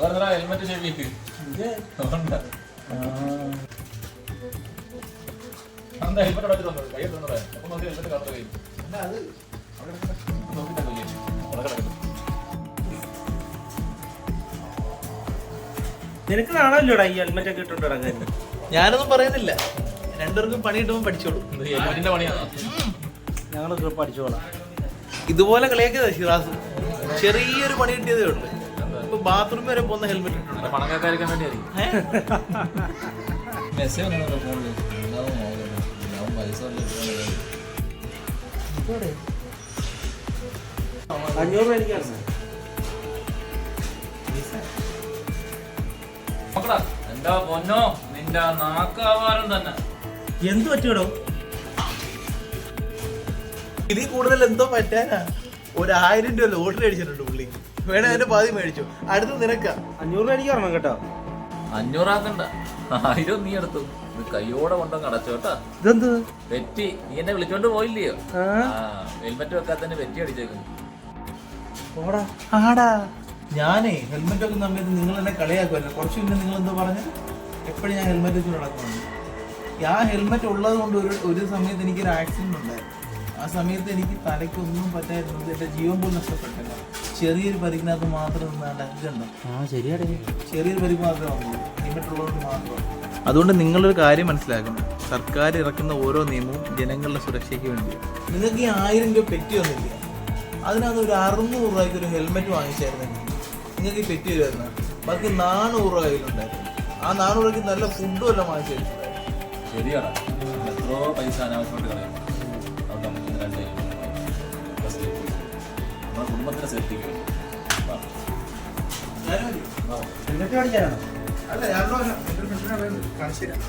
Helmet ചെവിക്ക് എന്താ helmet അപ്പൊ നോക്കി ഹെൽമെറ്റ് കയ്യിൽ. നിനക്ക് നാണല്ലോടാ ഈ ഹെൽമെറ്റ് ഒക്കെ ഇട്ടുണ്ട് ഇറങ്ങാൻ ഞാനൊന്നും പറയുന്നില്ല. രണ്ടുപേർക്കും പണി കിട്ടുമ്പോൾ പഠിച്ചോളൂ. ഹെൽമെറ്റിന്റെ പണിയാണ് ഞങ്ങളൊക്കെ പഠിച്ചോളാം. ഇതുപോലെ കളിയാക്കിയതാ ഷിറാസ് ചെറിയൊരു പണി കിട്ടിയതേ ഉള്ളൂ. ഇപ്പൊ ബാത്റൂമിൽ വരെ പോകുന്ന ഹെൽമെറ്റ് ഇട്ടുണ്ട് പണം കേൾക്കാതിരിക്കാൻ വേണ്ടിയായിരിക്കും മെസ്സേജ് വന്നല്ലോ ഫോണിൽ ഉണ്ടാവും ഞാൻ പൈസ അഞ്ഞൂറ് രൂപ എനിക്കാണ്. നോക്കടാ എന്താ പൊന്നോ? നിന്റെ നാക്കാവാരം തന്നെ. എന്ത് ഇതിൽ കൂടുതൽ എന്തോ പറ്റാനാ. ഒരായിരം രൂപ ലോട്ടറി അടിച്ചിട്ടുണ്ട് വേണേ അതിന്റെ പാതി മേടിച്ചു. അടുത്ത് നിനക്ക. അഞ്ഞൂറ് രൂപ എനിക്ക് കേട്ടോ. അഞ്ഞൂറാക്കണ്ട. ആയിരം നീ എടുത്തു. ഇത് കയ്യോടെ കൊണ്ടങ്ങ് അടച്ചു കേട്ടാ. ഇതെന്ത്? വെറ്റി നീ എന്നെ വിളിച്ചോണ്ട് പോയില്ലയോ? ഹെൽമെറ്റ് വെക്കാത്തന്നെ വെറ്റി അടിച്ചേക്കുന്നു. ഓടാ ആടാ. ഞാനേ ഹെൽമെറ്റ് വെക്കുന്ന സമയത്ത് നിങ്ങൾ എന്നെ കളിയാക്കുമല്ലോ കുറച്ച് മുന്നേ നിങ്ങൾ എന്തോ പറഞ്ഞ? എപ്പോഴും ഞാൻ ഹെൽമെറ്റ് വെച്ച് നടക്കുന്നുണ്ട് ആ ഹെൽമെറ്റ് ഉള്ളത് കൊണ്ട് ഒരു ഒരു സമയത്ത് എനിക്കൊരു ആക്സിഡന്റ് ഉണ്ടായിരുന്നു ആ സമയത്ത് എനിക്ക് തലയ്ക്കൊന്നും പറ്റായിരുന്നു എന്റെ ജീവൻ പോലും നഷ്ടപ്പെട്ടില്ല ചെറിയൊരു പരിക്കിനകത്ത് മാത്രം നിന്നാണ്ട് ഇതുണ്ടോ? ആ ശരിയാടേ. ചെറിയൊരു പരിക്ക് മാത്രമേ വന്നുള്ളൂ ഹെൽമെറ്റ് ഉള്ളതുകൊണ്ട് മാത്രം അതുകൊണ്ട് നിങ്ങളൊരു കാര്യം മനസ്സിലാക്കണം. സർക്കാർ ഇറക്കുന്ന ഓരോ നിയമവും ജനങ്ങളുടെ സുരക്ഷയ്ക്ക് വേണ്ടി നിങ്ങൾക്ക് ഈ ആയിരം രൂപ പെറ്റി വന്നില്ല? അതിനകത്ത് ഒരു അറുന്നൂറ് രൂപയ്ക്ക് ഒരു ഹെൽമെറ്റ് വാങ്ങിച്ചായിരുന്നെങ്കിൽ നിങ്ങൾക്ക് ഈ പെറ്റി വരുമായിരുന്നു ബാക്കി നാനൂറ് രൂപ കയ്യിലുണ്ടായിരുന്നു. ആ നാനൂറ് രൂപയ്ക്ക് നല്ല ഫുഡും എല്ലാം വാങ്ങിച്ചു ശരിയാണ് എത്രയോ പൈസ അനാവശ്യമായിട്ട് കളയും നമ്മുടെ ശ്രദ്ധിക്കും. ഹെൽമെറ്റ് അല്ല ഞാൻ കാണിച്ചു തരാം.